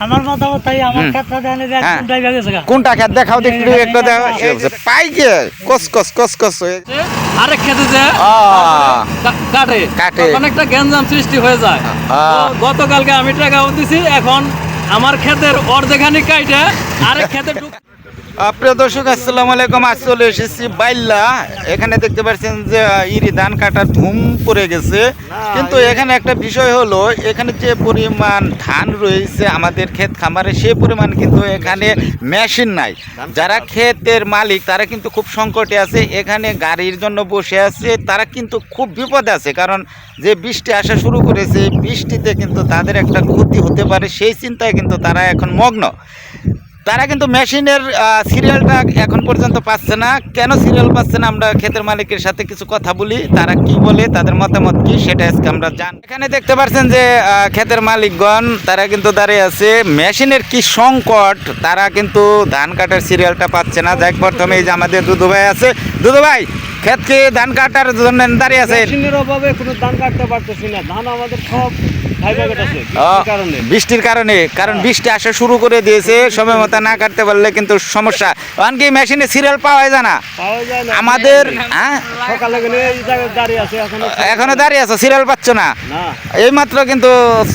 আমার মতামত তাই আমার ক্ষেত্রে যে হ্যাঁ। একদম ড্রাইভার গেছে কোনটা খেত দেখাও দেখি একটু একটু দেখাও। এই কস কস কস কস। খেতে যে কাটে। কাটে। তখন গ্যাঞ্জাম সৃষ্টি হয়ে যায়। গতকালকে আমি টাকা দিছি এখন আমার ক্ষেতের অর্ধেখানি কাইটে আরেক ক্ষেতে প্রিয় দর্শক, আসসালামু আলাইকুম। আজ চলে এসেছি বাইল্লা। এখানে দেখতে পাচ্ছেন যে ইরি ধান কাটার ধুম পড়ে গেছে। কিন্তু এখানে একটা বিষয় হলো, এখানে যে পরিমাণ ধান রয়েছে আমাদের ক্ষেত খামারে সেই পরিমাণ কিন্তু এখানে মেশিন নাই। যারা ক্ষেতের মালিক, তারা কিন্তু খুব সংকটে আছে। এখানে গাড়ির জন্য বসে আছে। তারা কিন্তু খুব বিপদে আছে। কারণ যে বৃষ্টি আসা শুরু করেছে, বৃষ্টিতে কিন্তু তাদের একটা ক্ষতি হতে পারে। সেই চিন্তায় কিন্তু তারা এখন মগ্ন। তারা কিন্তু মেশিনের সিরিয়ালটা এখন পর্যন্ত পাচ্ছে না। কেন সিরিয়াল পাচ্ছে না? আমরা ক্ষেতের মালিকের সাথে কিছু কথা বলি। তারা কি বলে? তাদের মতামত কি? সেটা আজকে আমরা জান এখানে দেখতে পাচ্ছেন যে ক্ষেতের মালিকগণ, তারা কিন্তু দাঁড়িয়ে আছে। মেশিনের কি সংকট? তারা কিন্তু ধান কাটার সিরিয়ালটা পাচ্ছে না। যাই প্রথমে এই যে আমাদের দুদু ভাই আছে। দুদু ভাই ক্ষেত কি ধান কাটার জন্য দাঁড়িয়ে আছে মেশিনের অভাবে কোনো ধান কাটতে পারতেছি না। ধান আমাদের সব বৃষ্টির কারণে। কারণ বৃষ্টি আসা শুরু করে দিয়েছে সময় মতো না কাটতে পারলে কিন্তু সমস্যা। কারণ কি মেশিনে সিরিয়াল পাওয়া যায় না। আমাদের হ্যাঁ। আছে এখনও দাঁড়িয়ে আছো সিরিয়াল পাচ্ছ না। এইমাত্র এই মাত্র কিন্তু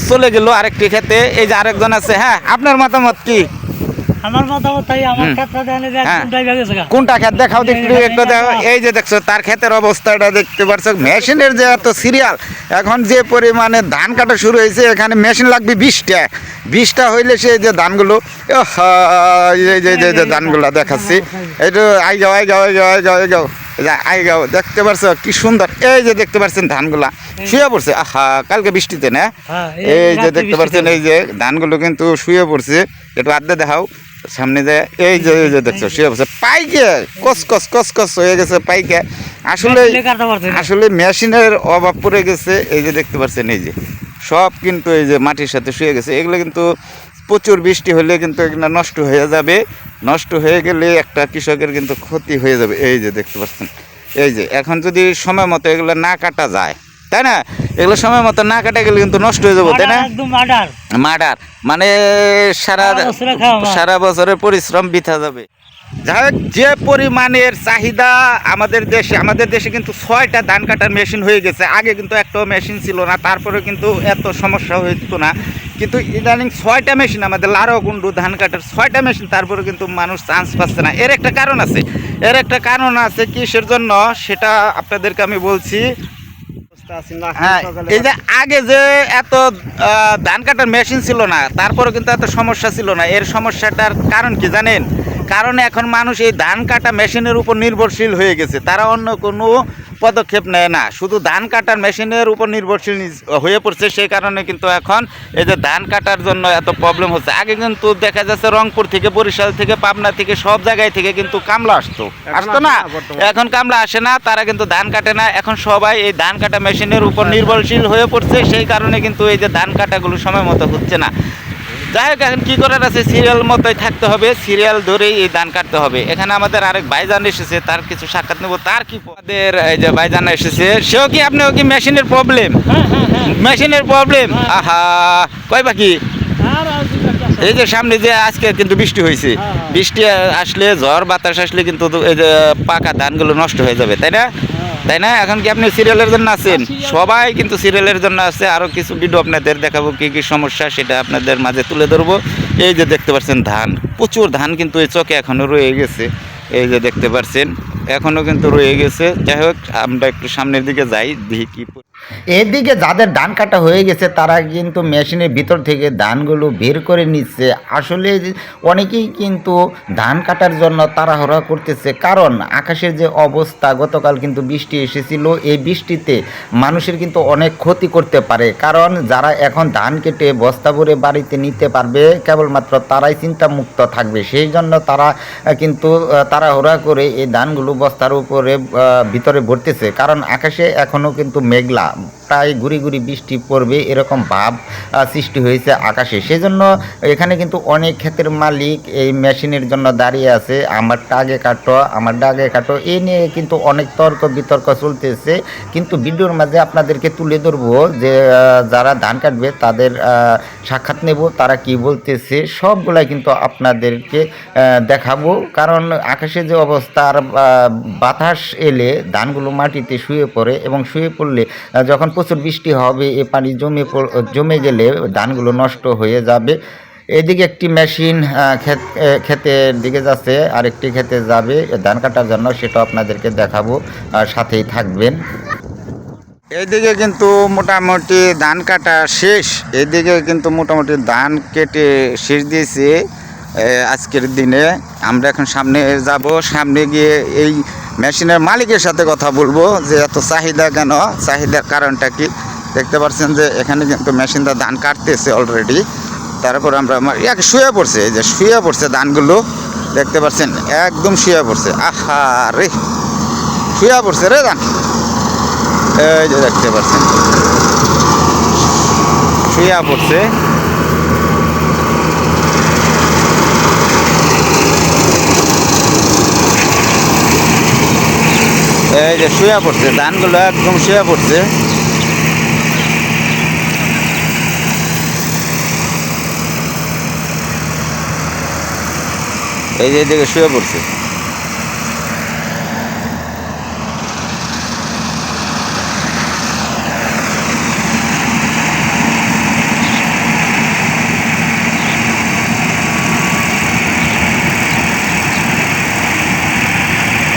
চলে গেল আরেকটি ক্ষেত্রে এই যে আরেকজন আছে হ্যাঁ? আপনার মতামত কি? আমার মতামত তাই আমার ক্ষেত্রে দেন যে হ্যাঁ। গেছে কোনটা ক্ষেত দেখাও দেখি একটু দেখাও এই যে দেখছ তার ক্ষেতের অবস্থাটা দেখতে পারছ। মেশিনের যে এত সিরিয়াল এখন যে পরিমাণে ধান কাটা শুরু হয়েছে এখানে মেশিন লাগবে বিশটা। বিশটা হইলে সে যে ধানগুলো এই যে এই এই ধানগুলো দেখাচ্ছি। একটু আই যাও আই যাও আই যাও আই যাও আই যাও। এই যে আই যাও দেখতে পারছ কি সুন্দর। এই যে দেখতে পাচ্ছেন ধানগুলা শুয়ে পড়ছে। আহা কালকে বৃষ্টিতে না? হ্যাঁ, এই যে দেখতে পাচ্ছেন এই যে ধানগুলো কিন্তু শুয়ে পড়ছে। একটু আড্ডা দেখাও সামনে যে এই যে এই যে দেখছ শুয়ে পড়ছে। পাইকে কস কস কস কস হয়ে গেছে পাইকে। আসলে। আসলে মেশিনের অভাব পড়ে গেছে এই যে দেখতে পাচ্ছেন এই যে। সব কিন্তু এই যে মাটির সাথে শুয়ে গেছে। এগুলো কিন্তু প্রচুর বৃষ্টি হলে কিন্তু এগুলো নষ্ট হয়ে যাবে। নষ্ট হয়ে গেলে একটা কৃষকের কিন্তু ক্ষতি হয়ে যাবে। এই যে দেখতে পাচ্ছেন এই যে এখন যদি সময় মতো এগুলো না কাটা যায় তাই না? এগুলো সময় মতো না কাটা গেলে কিন্তু নষ্ট হয়ে যাব তাই না? মার্ডার, মানে সারা সারা বছরের পরিশ্রম বৃথা যাবে। যাই হোক, যে পরিমাণের চাহিদা আমাদের দেশে আমাদের দেশে কিন্তু ছয়টা ধান কাটার মেশিন হয়ে গেছে। আগে কিন্তু একটাও মেশিন ছিল না তারপরে কিন্তু এত সমস্যা হইতো না। কিন্তু ইদানিং ছয়টা মেশিন আমাদের লারো, গুন্ডু, ধান কাটার ছয়টা মেশিন তারপরে কিন্তু মানুষ চান্স পাচ্ছে না। এর একটা কারণ আছে। এর একটা কারণ আছে কিসের জন্য? সেটা আপনাদেরকে আমি বলছি। হ্যাঁ এই যে আগে যে এত ধান কাটার মেশিন ছিল না তারপরে কিন্তু এত সমস্যা ছিল না। এর সমস্যাটার কারণ কি জানেন? কারণ এখন মানুষ এই ধান কাটা মেশিনের উপর নির্ভরশীল হয়ে গেছে। তারা অন্য কোনো পদক্ষেপ নেয় না। শুধু ধান কাটার মেশিনের উপর নির্ভরশীল হয়ে পড়ছে সেই কারণে কিন্তু এখন এই যে ধান কাটার জন্য এত প্রবলেম হচ্ছে। আগে কিন্তু দেখা যাচ্ছে রংপুর থেকে বরিশাল থেকে পাবনা থেকে সব জায়গায় থেকে কিন্তু কামলা আসতো। আসতো না? এখন কামলা আসে না তারা কিন্তু ধান কাটে না। এখন সবাই এই ধান কাটা মেশিনের উপর নির্ভরশীল হয়ে পড়ছে সেই কারণে কিন্তু এই যে ধান কাটাগুলো সময় মতো হচ্ছে না। যাই হোক এখন কী করার আছে? সিরিয়াল মতোই থাকতে হবে সিরিয়াল ধরেই এই ধান কাটতে হবে। এখানে আমাদের আরেক ভাইজান এসেছে তার কিছু সাক্ষাৎ নেব। তার কি আমাদের এই যে ভাইজান এসেছে সেও কি আপনিও কি মেশিনের প্রবলেম মেশিনের প্রবলেম আহা কয় বাকি। এই যে সামনে যে আজকে কিন্তু বৃষ্টি হয়েছে হ্যাঁ, হ্যাঁ। বৃষ্টি আসলে ঝড় বাতাস আসলে কিন্তু এই যে পাকা ধানগুলো নষ্ট হয়ে যাবে তাই না? তাই না? এখন কি আপনি সিরিয়ালের জন্য আছেন? সবাই কিন্তু সিরিয়ালের জন্য আছে। আরও কিছু ভিডিও আপনাদের দেখাবো কি কি সমস্যা সেটা আপনাদের মাঝে তুলে ধরবো। এই যে দেখতে পাচ্ছেন ধান প্রচুর ধান কিন্তু এই চকে এখনও রয়ে গেছে। এই যে দেখতে পাচ্ছেন এখনও কিন্তু রয়ে গেছে। যাই হোক আমরা একটু সামনের দিকে যাই দেখি কি এদিকে যাদের ধান কাটা হয়ে গেছে, তারা কিন্তু মেশিনের ভিতর থেকে ধানগুলো বের করে নিচ্ছে। আসলে অনেকেই কিন্তু ধান কাটার জন্য তাড়াহুড়া করতেছে। কারণ আকাশের যে অবস্থা, গতকাল কিন্তু বৃষ্টি এসেছিল। এই বৃষ্টিতে মানুষের কিন্তু অনেক ক্ষতি করতে পারে। কারণ যারা এখন ধান কেটে বস্তা ভরে বাড়িতে নিতে পারবে, কেবলমাত্র তারাই চিন্তামুক্ত থাকবে। সেই জন্য তারা কিন্তু তাড়াহুড়া করে এই ধানগুলো বস্তার উপরে ভিতরে ভরতেছে। কারণ আকাশে এখনও কিন্তু মেঘলা। phạm প্রায় গুড়ি গুড়ি বৃষ্টি পড়বে, এরকম ভাব সৃষ্টি হয়েছে আকাশে। সেজন্য এখানে কিন্তু অনেক ক্ষেতের মালিক এই মেশিনের জন্য দাঁড়িয়ে আছে। আমার আগে কাটো, আমার আগে কাটো এই নিয়ে কিন্তু অনেক তর্ক বিতর্ক চলতেছে। কিন্তু ভিডিওর মাঝে আপনাদেরকে তুলে ধরবো যে যারা ধান কাটবে, তাদের সাক্ষাৎ নেব, তারা কি বলতেছে, সবগুলাই কিন্তু আপনাদেরকে দেখাবো। কারণ আকাশে যে অবস্থা, আর বাতাস এলে ধানগুলো মাটিতে শুয়ে পড়ে এবং শুয়ে পড়লে যখন প্রচুর বৃষ্টি হবে, এ পানি জমে জমে গেলে ধানগুলো নষ্ট হয়ে যাবে। এদিকে একটি মেশিন ক্ষেতের দিকে যাচ্ছে, আরেকটি ক্ষেতে যাবে। ধান কাটার জন্য সেটা আপনাদেরকে দেখাবো, আর সাথেই থাকবেন। এইদিকে কিন্তু মোটামুটি ধান কাটা শেষ এইদিকে কিন্তু মোটামুটি ধান কেটে শেষ দিয়েছে আজকের দিনে। আমরা এখন সামনে যাব, সামনে গিয়ে এই মেশিনের মালিকের সাথে কথা বলব যে এত চাহিদা কেন? চাহিদার কারণটা কি? দেখতে পাচ্ছেন যে এখানে কিন্তু মেশিনটা ধান কাটতেছে অলরেডি তারপর আমরা আমার এক শুয়ে পড়ছে, এই যে শুয়ে পড়ছে ধানগুলো। দেখতে পাচ্ছেন, একদম শুয়ে পড়ছে। আহা রে! শুয়ে পড়ছে রে ধান। এই যে দেখতে পাচ্ছেন। শুয়ে পড়ছে। এই যে শুয়া পড়ছে, ধানগুলো একদম শুয়া পড়ছে। এই যে এদিকে শুয়ে পড়ছে।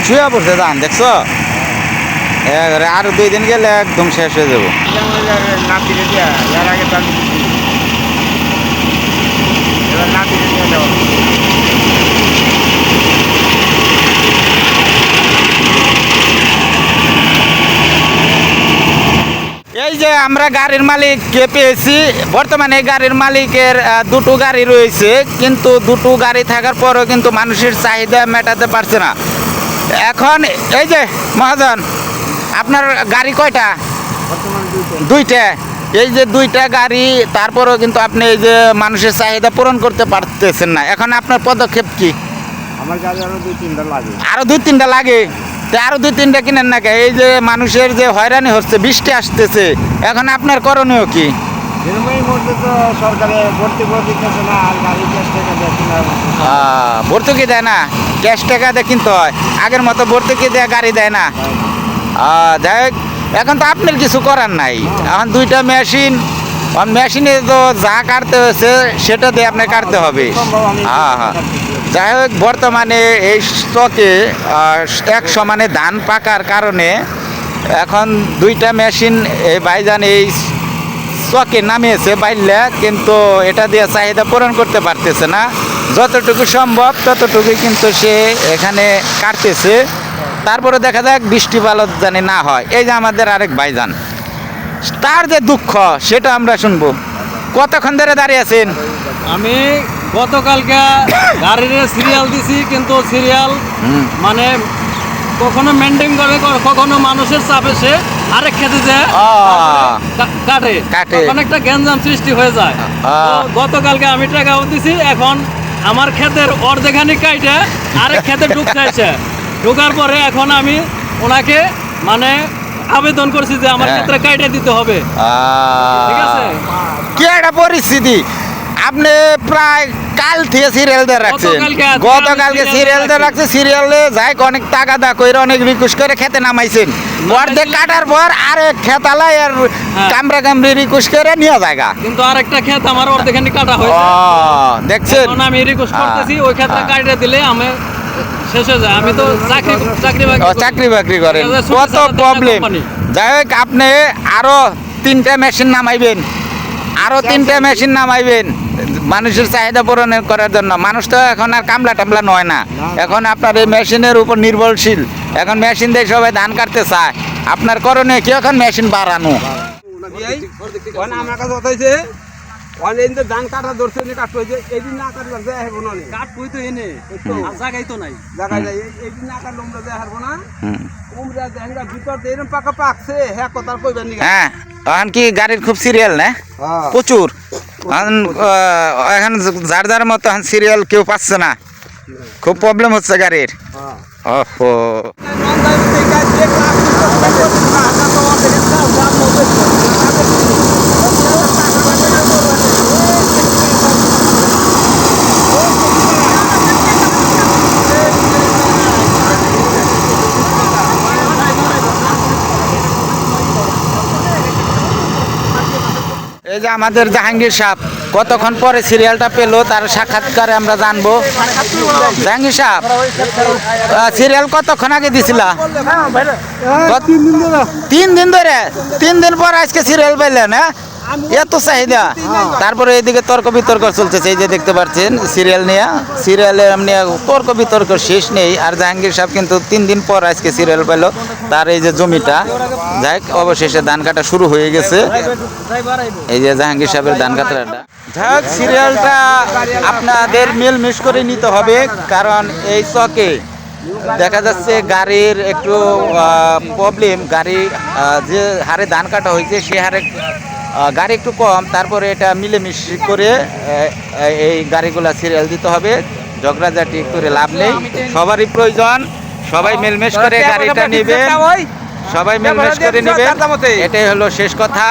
শুয়ে পড়ছে ধান, দেখছ? আরও দুই দিন গেলে একদম শেষ হয়ে যাব। এই যে আমরা গাড়ির মালিককে পেয়েছি, বর্তমানে এই গাড়ির মালিকের দুটো গাড়ি রয়েছে, কিন্তু দুটো গাড়ি থাকার পরেও কিন্তু মানুষের চাহিদা মেটাতে পারছে না। এখন এই যে মহাজন আপনার গাড়ি কয়টা? দুইটা। এই যে দুইটা গাড়ি তারপরেও কিন্তু আপনি এই যে মানুষের চাহিদা পূরণ করতে পারতেছেন না। এখন আপনার পদক্ষেপ কি? আমার গাড়ি আরও দুই তিনটা লাগে। আরও দুই তিনটা লাগে? তা আরও দুই তিনটা কিনেন না কে? এই যে মানুষের যে হয়রানি হচ্ছে বৃষ্টি আসতেছে এখন আপনার করণীয় কি? ভর্তুকি দেয় না? ক্যাশ টাকা দিয়ে কিনতে হয়। আগের মতো ভর্তুকি দেয় গাড়ি দেয় না। যাই এখন তো আপনার কিছু করার নাই। এখন দুইটা মেশিন মেশিনে তো যা কাটতে হয়েছে, সেটা দিয়ে আপনি কাটতে হবে। হ্যাঁ হ্যাঁ। যাই হোক, বর্তমানে এই স্টকে এক সমানে ধান পাকার কারণে এখন দুইটা মেশিন এই বাইজান এই স্টকে নামিয়েছে বাইলে কিন্তু এটা দিয়ে চাহিদা পূরণ করতে পারতেছে না। যতটুকু সম্ভব, ততটুকুই কিন্তু সে এখানে কাটতেছে। তারপরে দেখা যাক বৃষ্টি ভালো জানি না হয় এই যে আমাদের আরেক ভাইজান তার যে দুঃখ সেটা আমরা শুনব কতক্ষণ ধরে দাঁড়িয়ে আছেন আমি গতকালকে গাড়ির সিরিয়াল দিছি কিন্তু সিরিয়াল। মানে কখনো মেনটেন করে কখনো মানুষের চাপে সে আরেক খেতে যায়। কাটে কাটে। অনেকটা গ্যাঞ্জাম সৃষ্টি হয়ে যায়। গতকালকে আমি টাকাও দিছি এখন আমার ক্ষেতের অর্ধেখানি কাইটে আরেক খেতে ঢুকতেছে ঢোকার পরে এখন আমি ওনাকে মানে আবেদন করছি যে আমার হ্যাঁ। ক্ষেত্রে কাইটে দিতে হবে। ঠিক আছে? কি একটা পরিস্থিতি? আপনি প্রায় কাল থেকে সিরিয়াল দিয়ে রাখছেন। গতকালকে সিরিয়াল দিয়ে রাখছে। সিরিয়ালে যাই অনেক টাকা দা কইরে অনেক রিকোয়েস্ট করে খেতে নামাইছেন। অর্ধেক কাটার পর আরেক খেতালাই আর হ্যাঁ। কামড়া কামড়ি রিকোয়েস্ট করে নিয়ে জায়গা কিন্তু আরেকটা ক্ষেত আমার অর্ধেখানি কাটা হয়েছে। দেখছেন? আমি রিকোয়েস্ট হ্যাঁ, করতেছি ওই ক্ষেত্রে হ্যাঁ। কাটে দিলে আমি হয়ে আমি তো চাকরি চাকরি বাকরি ও, করি। চাকরি বাকরি করেন। কত ছোট ছোট প্রবলেম যাই হোক আপনি আরও তিনটা মেশিন নামাইবেন। আরও তিনটা মেশিন নামাইবেন। মানুষের চাহিদা পূরণ করার জন্য। মানুষ তো এখন আর কামলা টামলা নয় না। এখন আপনার এই মেশিনের উপর নির্ভরশীল। এখন মেশিন দিয়ে সবাই ধান কাটতে চায়। আপনার করণীয় কি? এখন মেশিন বাড়ানো। আমার কাছে ধান কাটা ধরছে নি কাটতে হয়েছে এই দিন না যায় হারবো না কই তো এনে? আর জায়গাই তো নাই। দেখা যায় এই- এই দিন না কাটলে আমরা যায় হারবো না। উমরা ভিতর দিয়ে এরকম পাকা পাকছে। হ্যাঁ কথা নি। হ্যাঁ এখন কি গাড়ির খুব সিরিয়াল না? হ্যাঁ। প্রচুর। এখন যার যার মতো এখন সিরিয়াল কেউ পাচ্ছে না। খুব প্রবলেম হচ্ছে গাড়ির। হ্যাঁ। ওহো। এই যে আমাদের জাহাঙ্গীর সাহেব কতক্ষণ পরে সিরিয়ালটা পেল তার সাক্ষাৎকারে আমরা জানব। জাহাঙ্গীর সাহেব সিরিয়াল কতক্ষণ আগে দিছিলা? তিন দিন ধরে। তিন দিন পর আজকে সিরিয়াল পাইলেন হ্যাঁ? এত চাহিদা। তারপরে এইদিকে তর্ক বিতর্ক চলতেছে এই যে দেখতে পাচ্ছেন সিরিয়াল নিয়ে। সিরিয়ালে এমনি তর্ক বিতর্ক শেষ নেই। আর জাহাঙ্গীর সাহেব কিন্তু তিন দিন পর আজকে সিরিয়াল পাইলো তার এই যে জমিটা। যাই অবশেষে ধান কাটা শুরু হয়ে গেছে। এই যে জাহাঙ্গীর সাহেবের ধান কাটাটা যাই হোক, সিরিয়ালটা আপনাদের মিল মিস করে নিতে হবে কারণ এই চকে দেখা যাচ্ছে গাড়ির একটু প্রবলেম গাড়ি যে হারে ধান কাটা হয়েছে সে হারে গাড়ি একটু কম তারপরে এটা মিলেমিশি করে এই গাড়িগুলা সিরিয়াল দিতে হবে। ঝগড়াঝাটি করে লাভ নেই। সবারই প্রয়োজন। সবাই মেলমেশ করে গাড়িটা নেবে সবাই মেলমেশ করে নেবে এটাই হলো শেষ কথা।